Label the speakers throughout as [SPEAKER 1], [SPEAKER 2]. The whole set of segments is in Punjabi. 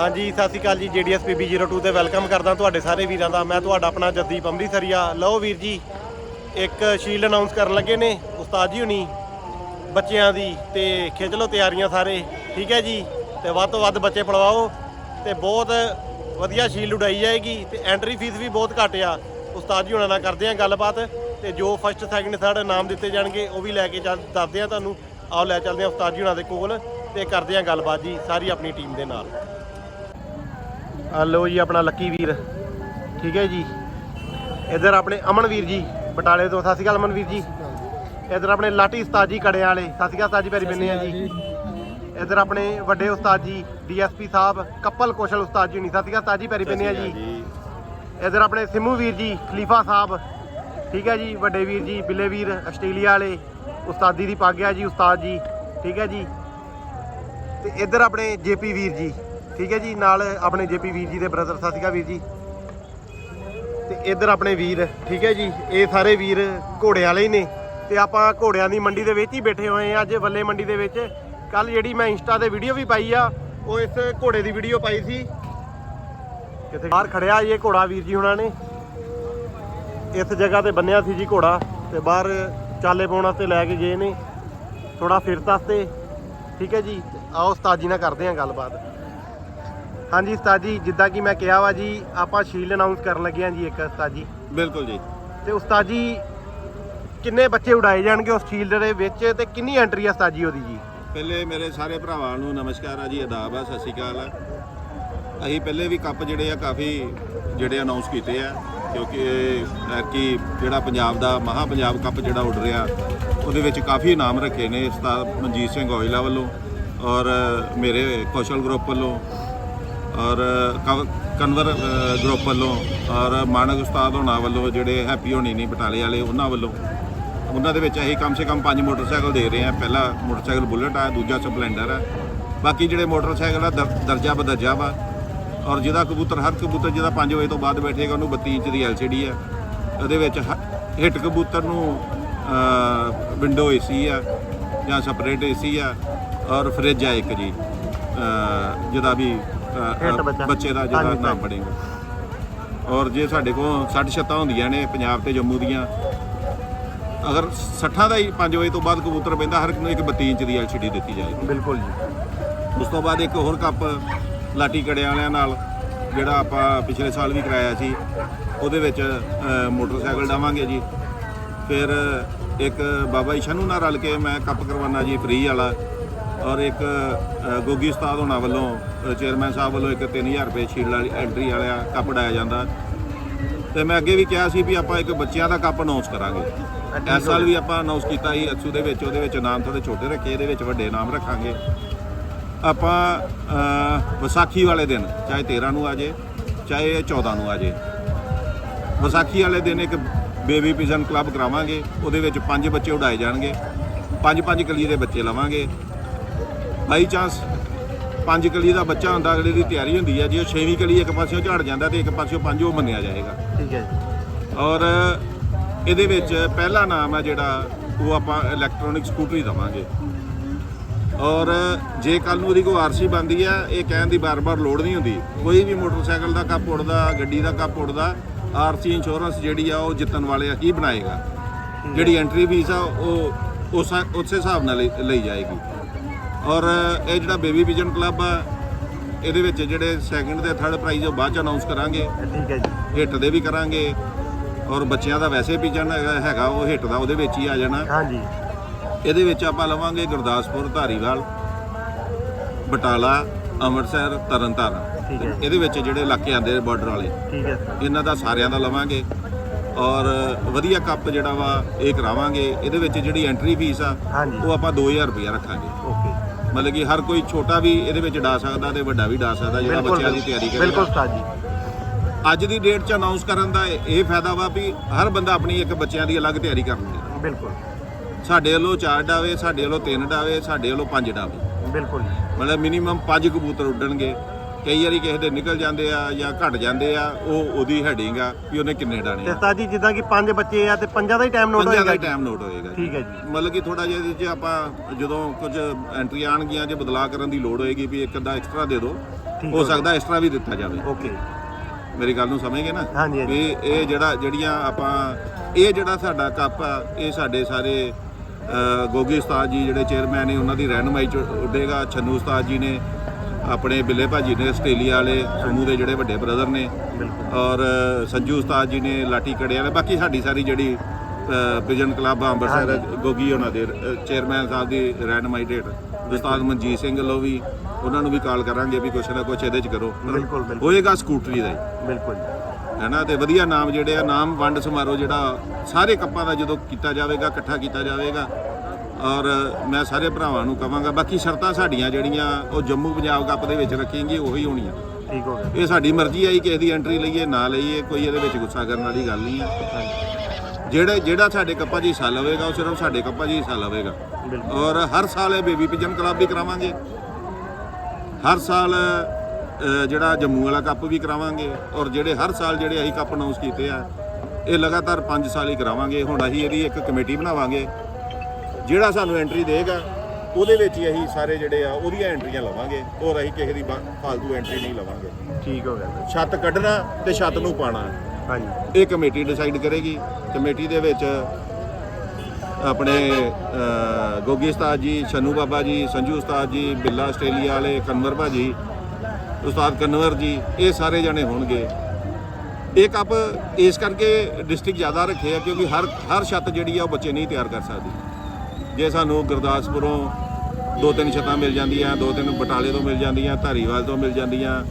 [SPEAKER 1] ਹਾਂਜੀ, ਸਤਿ ਸ਼੍ਰੀ ਅਕਾਲ ਜੀ ਜੀਡੀਐਸ ਪੀਬੀ 02 ਤੇ ਵੈਲਕਮ ਕਰਦਾ ਤੁਹਾਡੇ ਸਾਰੇ ਵੀਰਾਂ ਦਾ। ਮੈਂ ਤੁਹਾਡਾ ਆਪਣਾ ਜਗਦੀਪ ਅੰਮ੍ਰਿਤਸਰੀਆ। ਲਓ ਵੀਰ ਜੀ, ਇੱਕ ਸ਼ੀਲਡ ਅਨਾਉਂਸ ਕਰਨ ਲੱਗੇ ਨੇ ਉਸਤਾਦ ਜੀ ਹੁਣੀ, ਬੱਚਿਆਂ ਦੀ, ਤੇ ਖਿੱਚ ਲਓ ਤਿਆਰੀਆਂ ਸਾਰੇ, ਠੀਕ ਹੈ ਜੀ? ਤੇ ਵੱਧ ਤੋਂ ਵੱਧ ਬੱਚੇ ਪੜਵਾਓ ਤੇ ਬਹੁਤ ਵਧੀਆ ਸ਼ੀਲਡ ਉਡਾਈ ਜਾਏਗੀ, ਤੇ ਐਂਟਰੀ ਫੀਸ ਵੀ ਬਹੁਤ ਘੱਟ ਆ। ਉਸਤਾਦ ਜੀ ਹੁਣਾਂ ਨਾਲ ਕਰਦੇ ਆ ਗੱਲਬਾਤ, ਤੇ ਜੋ ਫਸਟ ਸੈਕਿੰਡ ਥਰਡ ਨਾਮ ਦਿੱਤੇ ਜਾਣਗੇ, ਉਹ ਵੀ ਲੈ ਕੇ ਚੱਲ- ਦੱਸਦੇ ਆ ਤੁਹਾਨੂੰ। ਆਓ ਲੈ ਚੱਲਦੇ ਆ ਉਸਤਾਦ ਜੀ ਹੁਣਾਂ ਦੇ ਕੋਲ, ਤੇ ਕਰਦੇ ਆ ਗੱਲਬਾਤ ਜੀ, ਸਾਰੀ ਆਪਣੀ ਟੀਮ ਦੇ ਨਾਲ। ਆ ਲਓ ਜੀ ਆਪਣਾ ਲੱਕੀ ਵੀਰ। ਠੀਕ ਹੈ ਜੀ। ਇਧਰ ਆਪਣੇ ਅਮਨ ਵੀਰ ਜੀ ਬਟਾਲੇ ਤੋਂ। ਸਤਿ ਸ਼੍ਰੀ ਅਕਾਲ ਅਮਨ ਵੀਰ ਜੀ। ਇਧਰ ਆਪਣੇ ਲਾਟੀ ਉਸਤਾਦ ਜੀ ਕੜਿਆਂ ਵਾਲੇ। ਸਤਿ ਸ਼੍ਰੀ ਅਕਾਲ ਉਸਤਾਦ ਜੀ ਪੈਰੀ ਬੰਨੇ ਆ ਜੀ। ਇਧਰ ਆਪਣੇ ਵੱਡੇ ਉਸਤਾਦ ਜੀ ਡੀਐਸਪੀ ਸਾਹਿਬ ਕੱਪਲ ਕੌਸ਼ਲ ਉਸਤਾਦ ਜੀ ਨਹੀਂ ਸਤਿ ਸ਼੍ਰੀ ਅਕਾਲ ਉਸਤਾਦ ਜੀ ਪੈਰੀ ਬੰਨੇ ਆ ਜੀ। ਇਧਰ ਆਪਣੇ ਸਿੰਮੂ ਵੀਰ ਜੀ ਖਲੀਫਾ ਸਾਹਿਬ। ਠੀਕ ਹੈ ਜੀ ਵੱਡੇ ਵੀਰ ਜੀ ਬਿੱਲੇ ਵੀਰ ਆਸਟ੍ਰੇਲੀਆ ਵਾਲੇ। ਉਸਤਾਦੀ ਦੀ ਪੱਗ ਆ ਜੀ ਉਸਤਾਦ ਜੀ। ਠੀਕ ਹੈ ਜੀ। ਤੇ ਇਧਰ ਆਪਣੇ ਜੇਪੀ ਵੀਰ ਜੀ। ਠੀਕ ਹੈ ਜੀ, ਨਾਲ ਆਪਣੇ ਜੇਪੀ ਵੀਰ ਜੀ ਦੇ ਬ੍ਰਦਰ ਸਤਿ ਵੀਰ ਜੀ। ਤੇ ਇੱਧਰ ਆਪਣੇ ਵੀਰ, ਠੀਕ ਹੈ ਜੀ, ਇਹ ਸਾਰੇ ਵੀਰ ਘੋੜਿਆਂ ਵਾਲੇ ਹੀ ਨੇ। ਤੇ ਆਪਾਂ ਘੋੜਿਆਂ ਦੀ ਮੰਡੀ ਦੇ ਵਿੱਚ ਹੀ ਬੈਠੇ ਹੋਏ ਆ ਅੱਜ, ਵੱਲੇ ਮੰਡੀ ਦੇ ਵਿੱਚ। ਕੱਲ ਜਿਹੜੀ ਮੈਂ ਇੰਸਟਾ ਤੇ ਵੀਡੀਓ ਵੀ ਪਾਈ ਆ, ਉਹ ਇਸ ਘੋੜੇ ਦੀ ਵੀਡੀਓ ਪਾਈ ਸੀ। ਕਿਤੇ ਬਾਹਰ ਖੜਿਆ ਇਹ ਘੋੜਾ ਵੀਰ ਜੀ ਹੁਣਾਂ ਨੇ। ਇਸ ਜਗ੍ਹਾ ਤੇ ਬੰਨਿਆ ਸੀ ਜੀ ਘੋੜਾ, ਤੇ ਬਾਹਰ ਚਾਲੇ ਪਾਉਣ ਵਾਸਤੇ ਲੈ ਕੇ ਗਏ ਨੇ। ਥੋੜਾ ਫਿਰਤ ਵਾਸਤੇ ਠੀਕ ਹੈ ਜੀ। ਆਓ ਉਸਤਾਦ ਜੀ ਨਾਲ ਕਰਦੇ ਹਾਂ ਗੱਲਬਾਤ। ਹਾਂਜੀ ਉਸਤਾਦ ਜੀ ਜਿੱਦਾਂ ਕਿ ਮੈਂ ਕਿਹਾ ਵਾ ਜੀ ਆਪਾਂ ਸ਼ੀਲਡ ਅਨਾਉਂਸ ਕਰਨ ਲੱਗੇ ਹਾਂ ਜੀ ਇੱਕ ਉਸਤਾਦ ਜੀ।
[SPEAKER 2] ਬਿਲਕੁਲ ਜੀ।
[SPEAKER 1] ਤੇ ਉਸਤਾਦ ਜੀ ਕਿੰਨੇ ਬੱਚੇ ਉਡਾਏ ਜਾਣਗੇ ਉਸ ਸ਼ੀਲਡ ਦੇ ਵਿੱਚ ਤੇ ਕਿੰਨੀ ਐਂਟਰੀ ਆ ਉਸਤਾਦ ਜੀ ਉਹਦੀ ਜੀ?
[SPEAKER 2] ਪਹਿਲੇ ਮੇਰੇ ਸਾਰੇ ਭਰਾਵਾਂ ਨੂੰ ਨਮਸਕਾਰ ਆ ਜੀ ਆਦਾਬ ਆ ਸਤਿ ਸ਼੍ਰੀ ਅਕਾਲ ਆ। ਅਸੀਂ ਪਹਿਲੇ ਵੀ ਕੱਪ ਜਿਹੜੇ ਆ ਕਾਫੀ ਜਿਹੜੇ ਅਨਾਉਂਸ ਕੀਤੇ ਆ ਕਿਉਂਕਿ ਕਿ ਜਿਹੜਾ ਪੰਜਾਬ ਦਾ ਮਹਾ ਪੰਜਾਬ ਕੱਪ ਜਿਹੜਾ ਉੱਡ ਰਿਹਾ ਉਹਦੇ ਵਿੱਚ ਕਾਫੀ ਇਨਾਮ ਰੱਖੇ ਨੇ ਉਸਤਾਦ ਮਨਜੀਤ ਸਿੰਘ ਔਜਲਾ ਵੱਲੋਂ ਔਰ ਮੇਰੇ ਕੌਸ਼ਲ ਗਰੁੱਪ ਵੱਲੋਂ ਔਰ, ਕਵ- ਕਨਵਰ ਗਰੁੱਪ ਵੱਲੋਂ ਔਰ ਮਾਨਕ ਉਸਤਾਦ ਹੋਣਾ ਵੱਲੋਂ ਜਿਹੜੇ ਹੈਪੀ ਹੋਣੀ ਨਹੀਂ ਬਟਾਲੇ ਵਾਲੇ ਉਹਨਾਂ ਵੱਲੋਂ ਉਹਨਾਂ ਦੇ ਵਿੱਚ ਅਸੀਂ ਕਮ ਸੇ ਕਮ ਪੰਜ ਮੋਟਰਸਾਈਕਲ ਦੇ ਰਹੇ ਹਾਂ। ਪਹਿਲਾ ਮੋਟਰਸਾਈਕਲ ਬੁਲਟ ਆ, ਦੂਜਾ ਸਪਲੈਂਡਰ ਆ। ਬਾਕੀ ਜਿਹੜੇ ਮੋਟਰਸਾਈਕਲ ਆ, ਦਰ- ਦਰਜਾ ਬਦਰਜਾ ਵਾ। ਔਰ ਜਿਹਦਾ ਕਬੂਤਰ, ਹਰ ਕਬੂਤਰ ਜਿਹਦਾ 5 ਵਜੇ ਤੋਂ ਬਾਅਦ ਬੈਠੇਗਾ, ਉਹਨੂੰ 32 ਇੰਚ ਦੀ LCD ਆ। ਉਹਦੇ ਵਿੱਚ ਹਿੱਟ ਕਬੂਤਰ ਨੂੰ ਵਿੰਡੋ ਏਸੀ ਆ ਜਾਂ ਸਪਰੇਟ ਏਸੀ ਆ। ਔਰ ਫ੍ਰਿਜ ਆ ਇੱਕ ਜੀ ਜਿਹਦਾ ਵੀ
[SPEAKER 1] ਹਿੱਟ ਬੱਚਾ।
[SPEAKER 2] ਬੱਚੇ ਦਾ
[SPEAKER 1] ਹਾਂਜੀ,
[SPEAKER 2] ਨਾਮ ਬਣੇਗਾ ਔਰ ਜੇ ਸਾਡੇ ਕੋਲ 60 ਛੱਤਾਂ ਹੁੰਦੀਆਂ ਨੇ ਪੰਜਾਬ ਤੇ ਜੰਮੂ ਦੀਆਂ ਅਗਰ 60 ਦਾ ਹੀ 5 ਵਜੇ ਤੋਂ ਬਾਅਦ ਕਬੂਤਰ ਪੈਂਦਾ ਹਰ ਇੱਕ ਨੂੰ ਇੱਕ 32 ਇੰਚ ਦੀ LCD ਦਿੱਤੀ ਜਾਏਗੀ।
[SPEAKER 1] ਬਿਲਕੁਲ ਜੀ।
[SPEAKER 2] ਉਸ ਤੋਂ ਬਾਅਦ ਇੱਕ ਹੋਰ ਕੱਪ ਲਾਟੀ ਕੜਿਆਂ ਵਾਲਿਆਂ ਨਾਲ ਜਿਹੜਾ ਆਪਾਂ ਪਿਛਲੇ ਸਾਲ ਵੀ ਕਰਾਇਆ ਸੀ ਉਹਦੇ ਵਿੱਚ ਅ, ਮੋਟਰਸਾਈਕਲ ਡਾਵਾਂਗੇ ਜੀ। ਫਿਰ ਇੱਕ ਬਾਬਾ ਜੀ ਸ਼ਨੂ ਨਾਲ ਰਲ ਕੇ ਮੈਂ ਕੱਪ ਕਰਵਾਉਣਾ ਜੀ ਫ੍ਰੀ ਵਾਲਾ। ਔਰ ਇੱਕ ਅ, ਗੋਗੀ ਉਸਤਾਦ ਹੋਣਾ ਵੱਲੋਂ ਚੇਅਰਮੈਨ ਸਾਹਿਬ ਵੱਲੋਂ ਇੱਕ 3000 ਰੁਪਏ ਸ਼ੀਲਡ ਵਾਲੀ ਐਂਟਰੀ ਵਾਲਾ ਕੱਪ ਡਾਇਆ ਜਾਂਦਾ। ਤੇ ਮੈਂ ਅੱਗੇ ਵੀ ਕਿਹਾ ਸੀ ਵੀ ਆਪਾਂ ਇੱਕ ਬੱਚਿਆਂ ਦਾ ਕੱਪ ਅਨਾਉਂਸ ਕਰਾਂਗੇ। ਇਸ ਸਾਲ ਵੀ ਆਪਾਂ ਅਨਾਉਂਸ ਕੀਤਾ ਸੀ ਅਕਸੂ ਦੇ ਵਿੱਚ ਉਹਦੇ ਵਿੱਚ ਨਾਮ ਥੋੜੇ ਛੋਟੇ ਰੱਖੇ ਇਹਦੇ ਵਿੱਚ ਵੱਡੇ ਨਾਮ ਰੱਖਾਂਗੇ। ਆਪਾਂ ਵਿਸਾਖੀ ਵਾਲੇ ਦਿਨ ਚਾਹੇ 13 ਨੂੰ ਆ ਜੇ ਚਾਹੇ 14 ਨੂੰ ਆ ਜੇ। ਵਿਸਾਖੀ ਵਾਲੇ ਦਿਨ ਇੱਕ ਬੇਬੀ ਪਿਜਨ ਕਲੱਬ ਕਰਾਵਾਂਗੇ ਉਹਦੇ ਵਿੱਚ ਪੰਜ ਬੱਚੇ ਉਡਾਏ ਜਾਣਗੇ। ਪੰਜ ਪੰਜ ਕਲੀ ਦੇ ਬੱਚੇ ਲਵਾਂਗੇ। ਬਾਈ ਚਾਂਸ ਪੰਜ ਕਲੀ ਦਾ ਬੱਚਾ ਹੁੰਦਾ ਅਗਲੇ ਦੀ ਤਿਆਰੀ ਹੁੰਦੀ ਹੈ ਜੇ ਉਹ ਛੇਵੀਂ ਕਲੀ ਇੱਕ ਪਾਸਿਓਂ ਝੜ ਜਾਂਦਾ ਤੇ ਇੱਕ ਪਾਸਿਓਂ ਪੰਜ ਉਹ ਮੰਨਿਆ ਜਾਏਗਾ।
[SPEAKER 1] ਠੀਕ ਹੈ
[SPEAKER 2] ਔਰ ਇਹਦੇ ਵਿੱਚ ਪਹਿਲਾ ਨਾਮ ਹੈ ਜਿਹੜਾ ਉਹ ਆਪਾਂ ਇਲੈਕਟ੍ਰੋਨਿਕ ਸਕੂਟਰੀ ਦਵਾਂਗੇ। ਔਰ ਜੇ ਕੱਲ ਨੂੰ ਉਹਦੀ ਕੋਈ ਆਰਸੀ ਬੰਦੀ ਆ ਇਹ ਕਹਿਣ ਦੀ ਬਾਰ-ਬਾਰ ਲੋੜ ਨਹੀਂ ਹੁੰਦੀ। ਕੋਈ ਵੀ ਮੋਟਰਸਾਈਕਲ ਦਾ ਕੱਪ ਉੜਦਾ ਗੱਡੀ ਦਾ ਕੱਪ ਉੜਦਾ ਆਰਸੀ ਇੰਸ਼ੋਰੈਂਸ ਜਿਹੜੀ ਆ ਉਹ ਜਿੱਤਣ ਵਾਲੇ ਹੀ ਬਣਾਏਗਾ। ਜਿਹੜੀ ਐਂਟਰੀ ਫੀਸ ਆ ਉਹ ਉਸ ਉਸੇ ਹਿਸਾਬ ਨਾਲ ਲਈ ਜਾਏਗੀ। ਔਰ ਇਹ ਜਿਹੜਾ ਬੇਬੀ ਵਿਜਨ ਕਲੱਬ ਆ ਇਹਦੇ ਵਿੱਚ ਜਿਹੜੇ ਸੈਕਿੰਡ ਤੇ ਥਰਡ ਪ੍ਰਾਈਜ਼ ਉਹ ਬਾਅਦ ਚ ਅਨਾਉਂਸ ਕਰਾਂਗੇ।
[SPEAKER 1] ਠੀਕ ਹੈ ਜੀ।
[SPEAKER 2] ਹਿੱਟ ਦੇ ਵੀ ਕਰਾਂਗੇ। ਔਰ ਬੱਚਿਆਂ ਦਾ ਵੈਸੇ ਪਿਜਨ ਹੈਗਾ ਉਹ ਹਿੱਟ ਦਾ ਉਹਦੇ ਵਿੱਚ ਹੀ ਆ ਜਾਣਾ।
[SPEAKER 1] ਹਾਂਜੀ।
[SPEAKER 2] ਇਹਦੇ ਵਿੱਚ ਆਪਾਂ ਲਵਾਂਗੇ ਗੁਰਦਾਸਪੁਰ ਧਾਰੀਵਾਲ ਬਟਾਲਾ ਅੰਮ੍ਰਿਤਸਰ ਤਰਨਤਾਰਨ। ਇਹਦੇ ਵਿੱਚ ਜਿਹੜੇ ਇਲਾਕੇ ਆਉਂਦੇ ਨੇ ਬਾਰਡਰ ਵਾਲੇ
[SPEAKER 1] ਠੀਕ ਹੈ
[SPEAKER 2] ਇਹਨਾਂ ਦਾ ਸਾਰਿਆਂ ਦਾ ਲਵਾਂਗੇ। ਔਰ ਵਧੀਆ ਕੱਪ ਜਿਹੜਾ ਵਾ ਇਹ ਕਰਾਵਾਂਗੇ। ਇਹਦੇ ਵਿੱਚ ਜਿਹੜੀ ਐਂਟਰੀ ਫੀਸ ਆ ਉਹ ਆਪਾਂ 2000 ਰੁਪਇਆ ਰੱਖਾਂਗੇ। ਮਤਲਬ ਕਿ ਹਰ ਕੋਈ ਛੋਟਾ ਵੀ ਇਹਦੇ ਵਿੱਚ ਡਾ ਸਕਦਾ ਤੇ ਵੱਡਾ ਵੀ ਡਾ ਸਕਦਾ ਜਿਹੜਾ ਬੱਚਿਆਂ ਦੀ ਤਿਆਰੀ ਕਰੇਗਾ।
[SPEAKER 1] ਬਿਲਕੁਲ ਉਸਤਾਦ ਜੀ।
[SPEAKER 2] ਅੱਜ ਦੀ ਡੇਟ 'ਚ ਅਨਾਉਂਸ ਕਰਨ ਦਾ ਇਹ ਫਾਇਦਾ ਵਾ ਵੀ ਹਰ ਬੰਦਾ ਆਪਣੀ ਇੱਕ ਬੱਚਿਆਂ ਦੀ ਅਲੱਗ ਤਿਆਰੀ ਕਰ ਲਵੇ
[SPEAKER 1] ਬਿਲਕੁਲ।
[SPEAKER 2] ਸਾਡੇ ਵੱਲੋਂ ਚਾਰ ਡਾਵੇ ਸਾਡੇ ਵੱਲੋਂ ਤਿੰਨ ਡਾਵੇ ਸਾਡੇ ਵੱਲੋਂ ਪੰਜ ਡਾਵੇ।
[SPEAKER 1] ਬਿਲਕੁਲ
[SPEAKER 2] ਮਤਲਬ ਮਿਨੀਮਮ ਪੰਜ ਕਬੂਤਰ ਉੱਡਣਗੇ। ਕਈ ਵਾਰੀ ਕਿਸੇ ਦੇ ਨਿਕਲ ਜਾਂਦੇ ਆ ਜਾਂ ਘਟ ਜਾਂਦੇ ਆ ਉਹ ਉਹਦੀ ਹੈਡਿੰਗ ਆ ਵੀ ਉਹਨੇ ਕਿੰਨੇ ਡਾਣੇ
[SPEAKER 1] ਤੇ
[SPEAKER 2] ਆ।
[SPEAKER 1] ਉਸਤਾਦ ਜੀ ਜਿੱਦਾਂ ਕਿ ਪੰਜ ਬੱਚੇ ਆ ਤੇ ਪੰਜਾਂ ਦਾ ਹੀ ਟਾਈਮ ਨੋਟ
[SPEAKER 2] ਪੰਜਾਂ ਦਾ
[SPEAKER 1] ਹੋਏਗਾ ਜੀ?
[SPEAKER 2] ਟਾਈਮ ਨੋਟ ਹੋਏਗਾ
[SPEAKER 1] ਠੀਕ ਹੈ ਜੀ।
[SPEAKER 2] ਮਤਲਬ ਕਿ ਥੋੜਾ ਜਿਹਾ ਇਹਦੇ 'ਚ ਆਪਾਂ ਜਦੋਂ ਕੁਝ ਐਂਟਰੀ ਆਣਗੀਆਂ ਜੇ ਬਦਲਾਅ ਕਰਨ ਦੀ ਲੋੜ ਹੋਏਗੀ ਵੀ ਇੱਕ ਅੱਧਾ ਐਕਸਟਰਾ ਦੇ ਦਿਓ
[SPEAKER 1] ਠੀਕ
[SPEAKER 2] ਹੋ
[SPEAKER 1] ਹੋ।
[SPEAKER 2] ਸਕਦਾ ਐਕਸਟਰਾ ਵੀ ਦਿੱਤਾ ਜਾਵੇ।
[SPEAKER 1] ਓਕੇ।
[SPEAKER 2] ਮੇਰੀ ਗੱਲ ਨੂੰ ਸਮਝ ਗਏ ਨਾ?
[SPEAKER 1] ਹਾਂਜੀ, ਹਾਂਜੀ।
[SPEAKER 2] ਵੀ ਇਹ ਜਿਹੜਾ ਜਿਹੜੀਆਂ ਆਪਾਂ ਇਹ ਜਿਹੜਾ ਸਾਡਾ ਕੱਪ ਆ ਇਹ ਸਾਡੇ ਸਾਰੇ ਅ, ਗੋਗੀ ਉਸਤਾਦ ਜੀ ਜਿਹੜੇ ਚੇਅਰਮੈਨ ਨੇ ਉਹਨਾਂ ਦੀ ਰਹਿਨਮਾਈ ਚ ਉੱਡੇਗਾ ਛੰਨੂ ਉਸਤਾਦ ਜੀ ਨੇ ਆਪਣੇ ਬਿੱਲੇ ਭਾਜੀ ਨੇ ਆਸਟ੍ਰੇਲੀਆ ਵਾਲੇ ਸਮੂਹ ਦੇ ਜਿਹੜੇ ਵੱਡੇ ਬ੍ਰਦਰ ਨੇ ਔਰ ਸੰਜੂ ਉਸਤਾਦ ਜੀ ਨੇ ਲਾਟੀ ਕੜੇ ਵਾਲੇ। ਬਾਕੀ ਸਾਡੀ ਸਾਰੀ ਜਿਹੜੀ ਪਿਜਨ ਕਲੱਬ ਅੰਮ੍ਰਿਤਸਰ ਗੋਗੀ ਉਹਨਾਂ ਦੇ ਚੇਅਰਮੈਨ ਸਾਹਿਬ ਦੀ ਰਹਿਨਮਾਈ ਡੇਟ ਉਸਤਾਦ ਮਨਜੀਤ ਸਿੰਘ ਵੱਲੋਂ ਵੀ ਉਹਨਾਂ ਨੂੰ ਵੀ ਕਾਲ ਕਰਾਂਗੇ ਵੀ ਕੁਛ ਨਾ ਕੁਛ ਇਹਦੇ ਚ ਕਰੋ।
[SPEAKER 1] ਬਿਲਕੁਲ।
[SPEAKER 2] ਹੋਏਗਾ ਸਕੂਟਰੀ ਦਾ ਹੀ।
[SPEAKER 1] ਬਿਲਕੁਲ
[SPEAKER 2] ਹੈਨਾ ਤੇ ਵਧੀਆ ਨਾਮ ਜਿਹੜੇ ਆ ਨਾਮ ਵੰਡ ਸਮਾਰੋਹ ਜਿਹੜਾ ਸਾਰੇ ਕੱਪਾਂ ਦਾ ਜਦੋਂ ਕੀਤਾ ਜਾਵੇਗਾ ਇਕੱਠਾ ਕੀਤਾ ਜਾਵੇਗਾ ਔਰ ਮੈਂ ਸਾਰੇ ਭਰਾਵਾਂ ਨੂੰ ਕਵਾਂਗਾ ਬਾਕੀ ਸ਼ਰਤਾਂ ਸਾਡੀਆਂ ਜਿਹੜੀਆਂ ਉਹ ਜੰਮੂ ਪੰਜਾਬ ਕੱਪ ਦੇ ਵਿੱਚ ਰੱਖੀਆਂ ਉਹੀ ਹੋਣੀਆਂ।
[SPEAKER 1] ਠੀਕ ਹੋ ਗਿਆ।
[SPEAKER 2] ਇਹ ਸਾਡੀ ਮਰਜ਼ੀ ਆਈ ਕਿਸੇ ਦੀ ਐਂਟਰੀ ਲਈਏ ਨਾ ਲਈਏ ਕੋਈ ਇਹਦੇ ਵਿੱਚ ਗੁੱਸਾ ਕਰਨ ਵਾਲੀ ਗੱਲ ਨਹੀਂ ਹੈ ਜਿਹੜੇ ਜਿਹੜਾ ਸਾਡੇ ਕੱਪਾਂ 'ਚ ਹਿੱਸਾ ਲਵੇਗਾ ਉਹ ਸਿਰਫ ਸਾਡੇ ਕੱਪਾਂ 'ਚ ਹਿੱਸਾ ਲਵੇਗਾ। ਔਰ ਹਰ ਸਾਲ ਇਹ ਬੇਬੀ ਪਿਜਨ ਕਲੱਬ ਵੀ ਕਰਾਵਾਂਗੇ। ਹਰ ਸਾਲ ਜਿਹੜਾ ਜੰਮੂ ਵਾਲਾ ਕੱਪ ਵੀ ਕਰਾਵਾਂਗੇ। ਔਰ ਜਿਹੜੇ ਹਰ ਸਾਲ ਜਿਹੜੇ ਅਸੀਂ ਕੱਪ ਅਨਾਉਂਸ ਕੀਤੇ ਆ ਇਹ ਲਗਾਤਾਰ 5 ਸਾਲ ਹੀ ਕਰਾਵਾਂਗੇ। ਹੁਣ ਅਸੀਂ ਇਹਦੀ ਇੱਕ ਕਮੇਟੀ ਬਣਾਵਾਂਗੇ। ਜਿਹੜਾ ਸਾਨੂੰ ਐਂਟਰੀ ਦੇਗਾ ਉਹਦੇ ਵਿੱਚ ਹੀ ਅਸੀਂ ਸਾਰੇ ਜਿਹੜੇ ਆ ਉਹਦੀਆਂ ਐਂਟਰੀਆਂ ਲਵਾਂਗੇ ਔਰ ਅਸੀਂ ਕਿਸੇ ਦੀ ਫਾਲਤੂ ਐਂਟਰੀ ਨਹੀਂ ਲਵਾਂਗੇ।
[SPEAKER 1] ਠੀਕ ਹੋ ਗਿਆ
[SPEAKER 2] ਛੱਤ ਕੱਢਣਾ ਤੇ ਛੱਤ ਨੂੰ ਪਾਣਾ
[SPEAKER 1] ਹਾਂਜੀ।
[SPEAKER 2] ਇਹ ਕਮੇਟੀ ਡਿਸਾਈਡ ਕਰੇਗੀ। ਕਮੇਟੀ ਦੇ ਵਿੱਚ ਆਪਣੇ ਗੋਗੀ ਉਸਤਾਦ ਜੀ ਸ਼ਨੂ ਬਾਬਾ ਜੀ ਸੰਜੂ ਉਸਤਾਦ ਜੀ ਬਿੱਲਾ ਆਸਟ੍ਰੇਲੀਆ ਵਾਲੇ ਕਨਵਰ ਭਾਜੀ ਉਸਤਾਦ ਕਨਵਰ ਜੀ ਇਹ ਸਾਰੇ ਜਣੇ ਹੋਣਗੇ। ਇਹ ਕੱਪ ਇਸ ਕਰਕੇ ਡਿਸਟ੍ਰਿਕਟ ਜ਼ਿਆਦਾ ਰੱਖੇ ਆ ਕਿਉਂਕਿ ਹਰ ਹਰ ਛੱਤ ਜਿਹੜੀ ਆ ਉਹ ਬੱਚੇ ਨਹੀਂ ਤਿਆਰ ਕਰ ਸਕਦੀ। ਜੇ ਸਾਨੂੰ ਗੁਰਦਾਸਪੁਰੋਂ ਦੋ ਤਿੰਨ ਛੱਤਾਂ ਮਿਲ ਜਾਂਦੀਆਂ ਦੋ ਤਿੰਨ ਬਟਾਲੇ ਤੋਂ ਮਿਲ ਜਾਂਦੀਆਂ ਧਾਰੀਵਾਲ ਤੋਂ ਮਿਲ ਜਾਂਦੀਆਂ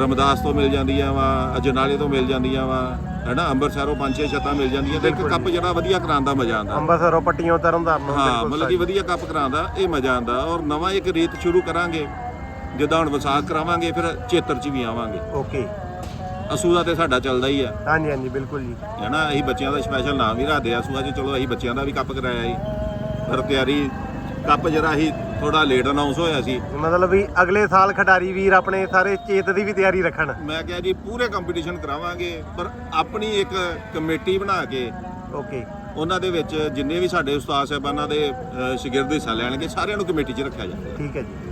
[SPEAKER 2] ਰਮਦਾਸ ਤੋਂ ਮਿਲ ਜਾਂਦੀਆਂ ਵਾ ਅਜਨਾਲੇ ਤੋਂ ਮਿਲ ਜਾਂਦੀਆਂ ਵਾ ਹੈਨਾ? ਅੰਮ੍ਰਿਤਸਰੋਂ ਪੰਜ ਛੇ ਛੱਤਾਂ ਮਿਲ ਜਾਂਦੀਆਂ ਤੇ ਇੱਕ ਕੱਪ ਜਿਹੜਾ ਵਧੀਆ ਕਰਾਉਣ ਦਾ ਮਜ਼ਾ ਆਉਂਦਾ।
[SPEAKER 1] ਅੰਮ੍ਰਿਤਸਰੋਂ ਪੱਟੀਆਂ ਤਰਨਤਾਰਨ ਨੂੰ
[SPEAKER 2] ਹਾਂ ਮਤਲਬ ਕਿ ਵਧੀਆ ਕੱਪ ਕਰਾਉਂਦਾ ਇਹ ਮਜ਼ਾ ਆਉਂਦਾ। ਔਰ ਨਵਾਂ ਇੱਕ ਰੀਤ ਸ਼ੁਰੂ ਕਰਾਂਗੇ ਜਿੱਦਾਂ ਹੁਣ ਵਿਸਾਖ ਕਰਾਵਾਂਗੇ ਫਿਰ ਚੇਤਰ ਚ ਵੀ ਆਵਾਂਗੇ।
[SPEAKER 1] ਓਕੇ।
[SPEAKER 2] ਅਸੂ ਦਾ ਤੇ ਸਾਡਾ ਚੱਲਦਾ ਹੀ ਆ।
[SPEAKER 1] ਹਾਂਜੀ ਹਾਂਜੀ ਬਿਲਕੁਲ ਜੀ।
[SPEAKER 2] ਹੈਨਾ ਅਸੀਂ ਬੱਚਿਆਂ ਦਾ ਸਪੈਸ਼ਲ ਨਾਮ ਵੀ ਰੱਖਦੇ ਆ ਅਸੂਆ ਚ ਚਲੋ ਅਸੀਂ ਬੱਚਿਆਂ ਦਾ ਵੀ ਕੱਪ ਕਰਾਇਆ ਸੀ ਪਰ ਤਿਆਰੀ ਕੱਪ ਜਿਹੜਾ ਅਸੀਂ ਥੋੜਾ ਲੇਟ ਅਨਾਉਂਸ ਹੋਇਆ ਸੀ।
[SPEAKER 1] ਮਤਲਬ ਵੀ ਅਗਲੇ ਸਾਲ ਖਿਡਾਰੀ ਵੀਰ ਆਪਣੇ ਸਾਰੇ ਚੇਤ ਦੀ ਵੀ ਤਿਆਰੀ ਰੱਖਣ।
[SPEAKER 2] ਮੈਂ ਕਿਹਾ ਜੀ ਪੂਰੇ ਕੰਪੀਟੀਸ਼ਨ ਕਰਾਵਾਂਗੇ ਪਰ ਆਪਣੀ ਇੱਕ ਕਮੇਟੀ ਬਣਾ ਕੇ
[SPEAKER 1] ਓਕੇ।
[SPEAKER 2] ਉਹਨਾਂ ਦੇ ਵਿੱਚ ਜਿੰਨੇ ਵੀ ਸਾਡੇ ਉਸਤਾਦ ਸਾਹਿਬਾਨਾਂ ਦੇ ਸ਼ਾਗਿਰਦ ਹਿੱਸਾ ਲੈਣਗੇ ਸਾਰਿਆਂ ਨੂੰ ਕਮੇਟੀ 'ਚ ਰੱਖਿਆ ਜਾਵੇਗਾ।
[SPEAKER 1] ਠੀਕ ਹੈ ਜੀ।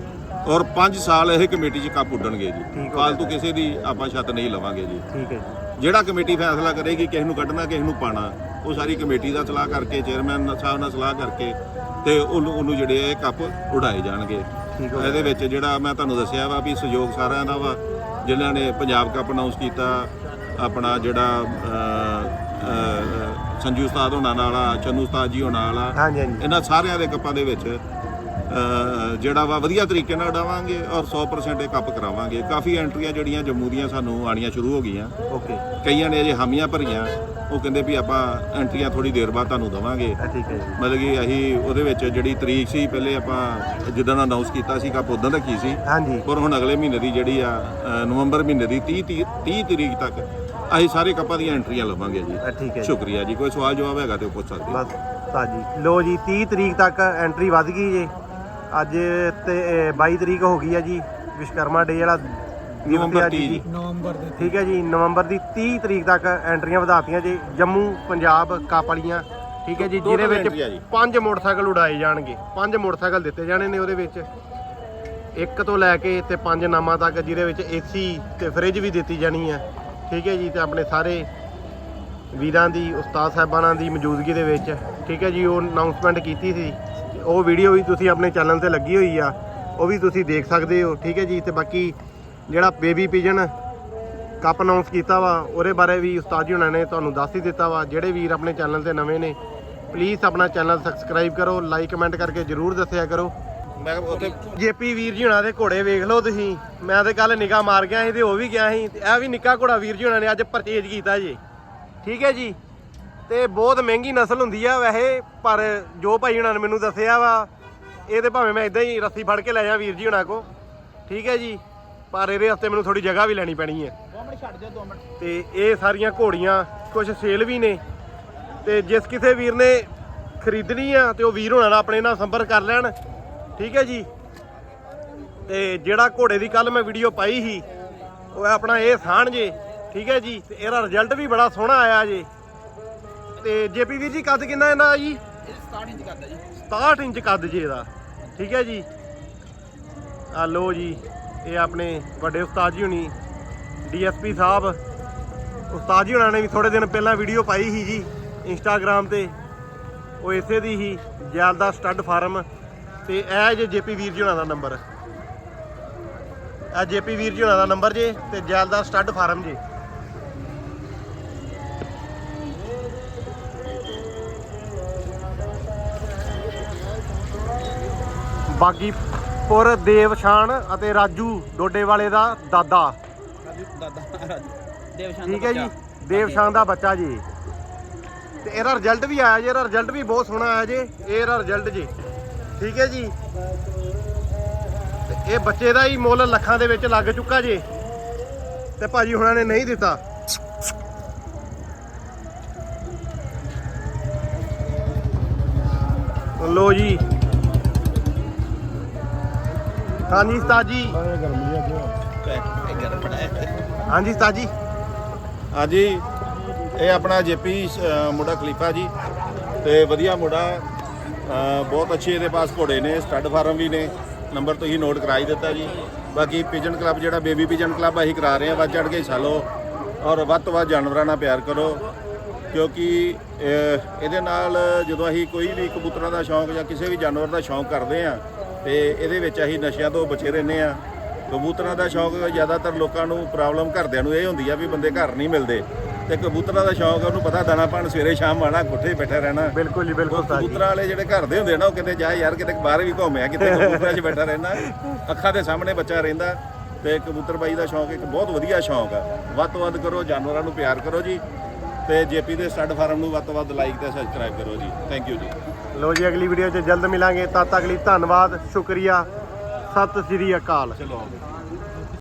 [SPEAKER 2] ਔਰ 5 ਸਾਲ ਇਹ ਕਮੇਟੀ 'ਚ ਕੱਪ ਉੱਡਣਗੇ ਜੀ। ਫਾਲਤੂ ਕਿਸੇ ਦੀ ਆਪਾਂ ਛੱਤ ਨਹੀਂ ਲਵਾਂਗੇ ਜੀ।
[SPEAKER 1] ਠੀਕ ਹੈ ਜੀ।
[SPEAKER 2] ਜਿਹੜਾ ਕਮੇਟੀ ਫੈਸਲਾ ਕਰੇਗੀ ਕਿਸ ਨੂੰ ਕੱਢਣਾ ਕਿਸ ਨੂੰ ਪਾਣਾ ਉਹ ਸਾਰੀ ਕਮੇਟੀ ਦਾ ਸਲਾਹ ਕਰਕੇ ਚੇਅਰਮੈਨ ਸਾਹਿਬ ਨਾਲ ਸਲਾਹ ਕਰਕੇ ਤੇ ਉਹਨੂੰ ਉਹਨੂੰ ਜਿਹੜੇ ਇਹ ਕੱਪ ਉਡਾਏ ਜਾਣਗੇ। ਇਹਦੇ ਵਿੱਚ ਜਿਹੜਾ ਮੈਂ ਤੁਹਾਨੂੰ ਦੱਸਿਆ ਵਾ ਵੀ ਸਹਿਯੋਗ ਸਾਰਿਆਂ ਦਾ ਵਾ ਜਿਨ੍ਹਾਂ ਨੇ ਪੰਜਾਬ ਕੱਪ ਅਨਾਉਂਸ ਕੀਤਾ ਆਪਣਾ ਜਿਹੜਾ ਸੰਜੂ ਉਸਤਾਦ ਹੋਣਾ ਨਾਲ ਆ ਚੰਨੂ ਉਸਤਾਦ ਜੀ ਹੋਣਾ
[SPEAKER 1] ਹਾਂਜੀ ਹਾਂਜੀ।
[SPEAKER 2] ਇਹਨਾਂ ਸਾਰਿਆਂ ਦੇ ਕੱਪਾਂ ਦੇ ਵਿੱਚ ਜਿਹੜਾ ਵਾ ਵਧੀਆ ਤਰੀਕੇ ਨਾਲ ਉਡਾਵਾਂਗੇ ਔਰ 100% ਇਹ ਕੱਪ ਕਰਾਵਾਂਗੇ। ਕਾਫੀ ਐਂਟਰੀਆਂ ਜਿਹੜੀਆਂ ਜੰਮੂ ਦੀਆਂ ਸਾਨੂੰ ਆਣੀਆਂ ਸ਼ੁਰੂ ਹੋ ਗਈਆਂ।
[SPEAKER 1] ਓਕੇ
[SPEAKER 2] ਕਈਆਂ ਨੇ ਅਜੇ ਹਾਮੀਆਂ ਭਰੀਆਂ। ਉਹ ਕਹਿੰਦੇ ਵੀ ਆਪਾਂ ਐਂਟਰੀਆਂ ਥੋੜੀ ਦੇਰ ਬਾਅਦ ਤੁਹਾਨੂੰ ਦਵਾਂਗੇ।
[SPEAKER 1] ਆ ਠੀਕ ਹੈ ਜੀ।
[SPEAKER 2] ਮਤਲਬ ਕਿ ਅਸੀਂ ਉਹਦੇ ਵਿੱਚ ਜਿਹੜੀ ਤਰੀਕ ਸੀ ਪਹਿਲੇ ਆਪਾਂ ਜਿੱਦਾਂ ਅਨਾਉਂਸ ਕੀਤਾ ਸੀ ਕੱਪ ਉਦੋਂ ਰੱਖੀ ਸੀ।
[SPEAKER 1] ਹਾਂਜੀ।
[SPEAKER 2] ਪਰ ਹੁਣ ਅਗਲੇ ਮਹੀਨੇ ਦੀ ਜਿਹੜੀ ਆ ਨਵੰਬਰ ਮਹੀਨੇ ਦੀ 30 30 30 ਤਰੀਕ ਤੱਕ ਅਸੀਂ ਸਾਰੇ ਕੱਪਾਂ ਦੀਆਂ ਐਂਟਰੀਆਂ ਲਵਾਂਗੇ ਜੀ।
[SPEAKER 1] ਠੀਕ ਹੈ ਜੀ।
[SPEAKER 2] ਸ਼ੁਕਰੀਆ ਜੀ। ਕੋਈ ਸਵਾਲ ਜਵਾਬ ਹੈਗਾ ਤੇ ਪੁੱਛ ਸਕਦੇ ਹੋ।
[SPEAKER 1] ਬਸ ਸਾਜੀ ਲੋ ਜੀ 30 ਤਰੀਕ ਤੱਕ ਐਂਟਰੀ ਵੱਧ ਗਈ ਜੀ। ਅੱਜ ਤੇ ਇਹ 22 ਤਰੀਕ ਹੋ ਗਈ ਹੈ ਜੀ ਵਿਸ਼ਕਰਮਾ ਡੇ ਵਾਲਾ ਦਿਵਸ
[SPEAKER 2] ਨਵੰਬਰ
[SPEAKER 1] ਹੈ ਅੱਜ
[SPEAKER 2] 30
[SPEAKER 1] ਜੀ।
[SPEAKER 3] ਨਵੰਬਰ ਦੇ
[SPEAKER 1] ਠੀਕ ਹੈ ਜੀ ਨਵੰਬਰ ਦੀ 30 ਤਰੀਕ ਤੱਕ ਐਂਟਰੀਆਂ ਵਧਾਤੀਆਂ ਜੀ ਜੰਮੂ ਪੰਜਾਬ ਕੱਪ ਵਾਲੀਆਂ। ਠੀਕ ਹੈ ਜੀ ਜਿਹਦੇ ਵਿੱਚ
[SPEAKER 2] ਆ।
[SPEAKER 1] ਪੰਜ ਮੋਟਰਸਾਈਕਲ ਉਡਾਏ ਜਾਣਗੇ। ਪੰਜ ਮੋਟਰਸਾਈਕਲ ਦਿੱਤੇ ਜਾਣੇ ਨੇ ਉਹਦੇ ਵਿੱਚ। ਇੱਕ ਤੋਂ ਲੈ ਕੇ ਤੇ ਪੰਜ ਨਾਮਾਂ ਤੱਕ ਜਿਹਦੇ ਵਿੱਚ ਏਸੀ ਤੇ ਫ੍ਰਿਜ ਵੀ ਦਿੱਤੀ ਜਾਣੀ ਹੈ। ਠੀਕ ਹੈ ਜੀ ਤੇ ਆਪਣੇ ਸਾਰੇ ਵੀਰਾਂ ਦੀ ਉਸਤਾਦ ਸਾਹਿਬਾਨਾਂ ਦੀ ਮੌਜੂਦਗੀ ਦੇ ਵਿੱਚ। ਠੀਕ ਹੈ ਜੀ ਉਹ ਅਨਾਉਂਸਮੈਂਟ ਕੀਤੀ ਸੀ। ਉਹ ਵੀਡੀਓ ਵੀ ਤੁਸੀਂ ਆਪਣੇ ਚੈਨਲ ਤੇ ਲੱਗੀ ਹੋਈ ਆ ਉਹ ਵੀ ਤੁਸੀਂ ਦੇਖ ਸਕਦੇ ਹੋ ਠੀਕ ਹੈ ਜੀ? ਤੇ ਬਾਕੀ ਜਿਹੜਾ ਬੇਬੀ ਪਿਜਨ ਕੱਪ ਅਨਾਉਂਸ ਕੀਤਾ ਵਾ ਉਹਦੇ ਬਾਰੇ ਵੀ ਉਸਤਾਦ ਜੀ ਹੁਣਾਂ ਨੇ ਤੁਹਾਨੂੰ ਦੱਸ ਹੀ ਦਿੱਤਾ ਵਾ। ਜਿਹੜੇ ਵੀਰ ਆਪਣੇ ਚੈਨਲ ਤੇ ਨਵੇਂ ਨੇ ਪਲੀਜ਼ ਆਪਣਾ ਚੈਨਲ ਸਬਸਕ੍ਰਾਈਬ ਕਰੋ ਲਾਈਕ ਕਮੈਂਟ ਕਰਕੇ ਜਰੂਰ ਦੱਸਿਆ ਕਰੋ।
[SPEAKER 2] ਮੈਂ ਉੱਥੇ
[SPEAKER 1] ਜੇਪੀ ਵੀਰ ਜੀ ਹੁਣਾਂ ਦੇ ਘੋੜੇ ਵੇਖ ਲਓ ਤੁਸੀਂ। ਮੈਂ ਤੇ ਕੱਲ ਨਿਗਾਹ ਮਾਰ ਗਿਆ ਸੀ ਤੇ ਉਹ ਵੀ ਗਿਆ ਸੀ। ਇਹ ਵੀ ਨਿੱਕਾ ਘੋੜਾ ਵੀਰ ਜੀ ਹੁਣਾਂ ਨੇ ਅੱਜ ਪਰਚੇਜ ਕੀਤਾ ਜੀ। ਠੀਕ ਹੈ ਜੀ? ਤੇ ਬਹੁਤ ਮਹਿੰਗੀ ਨਸਲ ਹੁੰਦੀ ਆ ਵੈਸੇ ਪਰ ਜੋ ਭਾਈ ਹੁਣਾਂ ਨੇ ਮੈਨੂੰ ਦੱਸਿਆ ਵਾ ਇਹ ਤੇ ਭਾਵੇਂ ਮੈਂ ਇਦਾਂ ਹੀ ਰੱਸੀ ਫੜ ਕੇ ਲੈ ਜਾ ਵੀਰ ਜੀ ਹੁਣਾਂ ਕੋ ਠੀਕ ਹੈ ਜੀ ਪਰ ਇਹਦੇ ਵਾਸਤੇ ਮੈਨੂੰ ਥੋੜੀ ਜਗ੍ਹਾ ਵੀ ਲੈਣੀ ਪੈਣੀ ਹੈ।
[SPEAKER 3] 2 ਮਿੰਟ ਛੱਡ ਦਿਓ 2 ਮਿੰਟ।
[SPEAKER 1] ਤੇ ਇਹ ਸਾਰੀਆਂ ਘੋੜੀਆਂ ਕੁਝ ਸੇਲ ਵੀ ਨੇ ਤੇ ਜਿਸ ਕਿਸੇ ਵੀਰ ਨੇ ਖਰੀਦਣੀ ਆ ਤੇ ਉਹ ਵੀਰ ਹੋਣਾ ਨਾਲ ਆਪਣੇ ਨਾਲ ਸੰਪਰਕ ਕਰ ਲੈਣ ਠੀਕ ਹੈ ਜੀ। ਤੇ ਜਿਹੜਾ ਘੋੜੇ ਦੀ ਕੱਲ ਮੈਂ ਵੀਡੀਓ ਪਾਈ ਸੀ ਉਹ ਆਪਣਾ ਇਹ ਸਾਣ ਜੇ ਠੀਕ ਹੈ ਜੀ ਤੇ ਇਹਦਾ ਰਿਜ਼ਲਟ ਵੀ ਬੜਾ ਸੋਹਣਾ ਆਇਆ ਜੇ। ਤੇ ਜੇਪੀ ਵੀਰ ਜੀ ਕੱਦ ਕਿੰਨਾ ਇਹਨਾਂ ਦਾ ਜੀ?
[SPEAKER 3] ਇਹ 67 ਇੰਚ ਕਰਦਾ ਜੀ।
[SPEAKER 1] 67 ਇੰਚ ਕੱਦ ਜੇ ਇਹਦਾ। ਠੀਕ ਹੈ ਜੀ। ਆ ਲੋ ਜੀ ਇਹ ਆਪਣੇ ਵੱਡੇ ਉਸਤਾਦ ਜੀ ਹੁਣੀ ਡੀਐਸਪੀ ਸਾਹਿਬ। ਉਸਤਾਦ ਜੀ ਹੁਣਾਂ ਨੇ ਵੀ ਥੋੜੇ ਦਿਨ ਪਹਿਲਾਂ ਵੀਡੀਓ ਪਾਈ ਸੀ ਜੀ ਇੰਸਟਾਗ੍ਰam ਤੇ। ਉਹ ਇਸੇ ਦੀ ਹੀ ਜੈਲ ਦਾ ਸਟੱਡ ਫਾਰਮ। ਤੇ ਇਹ ਜੇ ਜੇਪੀ ਵੀਰ ਜੀ ਹੁਣਾਂ ਦਾ ਨੰਬਰ। ਇਹ ਜੇਪੀ ਵੀਰ ਜੀ ਹੁਣਾਂ ਦਾ ਨੰਬਰ ਜੇ ਤੇ ਜੈਲ ਦਾ ਸਟੱਡ ਫਾਰਮ ਜੇ। ਬਾਗੀਪੁਰ ਦੇਵਸ਼ਾਨ ਅਤੇ ਰਾਜੂ ਡੋਡੇ ਵਾਲੇ ਦਾ ਦਾਦਾ।
[SPEAKER 3] ਦਾਦਾ ਦੇਵਸ਼ਾਨ
[SPEAKER 1] ਠੀਕ ਹੈ ਜੀ? ਦੇਵਸ਼ਾਨ ਦਾ ਬੱਚਾ ਜੀ। ਤੇ ਇਹਦਾ ਰਿਜ਼ਲਟ ਵੀ ਆਇਆ ਜੀ, ਇਹਦਾ ਰਿਜ਼ਲਟ ਵੀ ਬਹੁਤ ਸੋਹਣਾ ਆਇਆ ਜੀ ਇਹ ਇਹਦਾ ਰਿਜ਼ਲਟ ਜੀ। ਠੀਕ ਹੈ ਜੀ? ਤੇ ਇਹ ਬੱਚੇ ਦਾ ਹੀ ਮੁੱਲ ਲੱਖਾਂ ਦੇ ਵਿੱਚ ਲੱਗ ਚੁੱਕਾ ਜੀ। ਤੇ ਭਾਜੀ ਹੁਣਾਂ ਨੇ ਨਹੀਂ ਦਿੱਤਾ। ਲੋ ਜੀ। ਹਾਂਜੀ ਉਸਤਾਦ ਜੀ। ਹਾਂਜੀ ਉਸਤਾਦ ਜੀ।
[SPEAKER 2] ਹਾਂਜੀ, ਇਹ ਆਪਣਾ ਜੇਪੀ ਮੁੰਡਾ ਖਲੀਫਾ ਜੀ। ਤੇ ਵਧੀਆ ਮੁੰਡਾ ਬਹੁਤ ਅੱਛੇ ਇਹਦੇ ਪਾਸ ਘੋੜੇ ਨੇ, ਸਟੱਡ ਫਾਰਮ ਵੀ ਨੇ, ਨੰਬਰ ਤੁਸੀਂ ਨੋਟ ਕਰਾ ਦਿੱਤਾ ਜੀ। ਬਾਕੀ ਪਿਜਨ ਕਲੱਬ ਜਿਹੜਾ ਬੇਬੀ ਪਿਜਨ ਕਲੱਬ ਅਸੀਂ ਕਰਾ ਰਹੇ ਹਾਂ, ਵੱਧ ਚੜ ਕੇ ਹਿੱਸਾ ਲਓ ਔਰ ਵੱਧ ਤੋਂ ਵੱਧ ਜਾਨਵਰਾਂ ਨਾਲ ਪਿਆਰ ਕਰੋ। ਕਿਉਂਕਿ ਇਹਦੇ ਨਾਲ ਜਦੋਂ ਅਸੀਂ ਕੋਈ ਵੀ ਕਬੂਤਰਾਂ ਦਾ ਸ਼ੌਂਕ ਜਾਂ ਕਿਸੇ ਵੀ ਜਾਨਵਰ ਦਾ ਸ਼ੌਂਕ ਕਰਦੇ ਆ ਤੇ ਇਹਦੇ ਵਿੱਚ ਅਸੀਂ ਨਸ਼ਿਆਂ ਤੋਂ ਬਚੇ ਰਹਿੰਦੇ ਆ ਕਬੂਤਰਾਂ ਦਾ ਸ਼ੌਂਕ ਜ਼ਿਆਦਾਤਰ ਲੋਕਾਂ ਨੂੰ ਪ੍ਰੋਬਲਮ ਘਰਦਿਆਂ ਨੂੰ ਇਹ ਹੁੰਦੀ ਆ ਵੀ ਬੰਦੇ ਘਰ ਨਹੀਂ ਮਿਲਦੇ। ਤੇ ਕਬੂਤਰਾਂ ਦਾ ਸ਼ੌਂਕ ਉਹਨੂੰ ਪਤਾ ਦਾਣਾ ਪਾਣ ਸਵੇਰੇ ਸ਼ਾਮ ਆਣਾ ਕੋਠੇ ਬੈਠਾ ਰਹਿਣਾ।
[SPEAKER 1] ਬਿਲਕੁਲ ਜੀ ਬਿਲਕੁਲ ਉਸਤਾਦ ਜੀ
[SPEAKER 2] ਕਬੂਤਰਾਂ ਵਾਲੇ ਜਿਹੜੇ ਘਰ ਦੇ ਹੁੰਦੇ ਨਾ ਉਹ ਕਿਤੇ ਜਾ ਯਾਰ ਕਿਤੇ ਬਾਹਰ ਵੀ ਘੁੰਮਿਆ ਕਿਤੇ ਕਬੂਤਰਾਂ 'ਚ ਬੈਠਾ ਰਹਿਣਾ। ਅੱਖਾਂ ਦੇ ਸਾਹਮਣੇ ਬੱਚਾ ਰਹਿੰਦਾ। ਤੇ ਕਬੂਤਰਬਾਈ ਦਾ ਸ਼ੌਂਕ ਇੱਕ ਬਹੁਤ ਵਧੀਆ ਸ਼ੌਂਕ ਆ। ਵੱਧ ਤੋਂ ਵੱਧ ਕਰੋ ਜਾਨਵਰਾਂ ਨੂੰ ਪਿਆਰ ਕਰੋ ਜੀ। ਤੇ ਜੇਪੀ ਦੇ ਸਟੱਡ ਫਾਰਮ ਨੂੰ ਵੱਧ ਤੋਂ ਵੱਧ ਲਾਈਕ ਤੇ ਸਬਸਕ੍ਰਾਈਬ ਕਰੋ ਜੀ। ਥੈਂਕ ਯੂ ਜੀ।
[SPEAKER 1] ਲੋ ਜੀ, ਅਗਲੀ ਵੀਡੀਓ 'ਚ ਜਲਦ ਮਿਲਾਂਗੇ। ਤਦ ਤੱਕ ਲਈ ਧੰਨਵਾਦ, ਸ਼ੁਕਰੀਆ। ਸਤਿ ਸ੍ਰੀ ਅਕਾਲ।
[SPEAKER 2] ਚਲੋ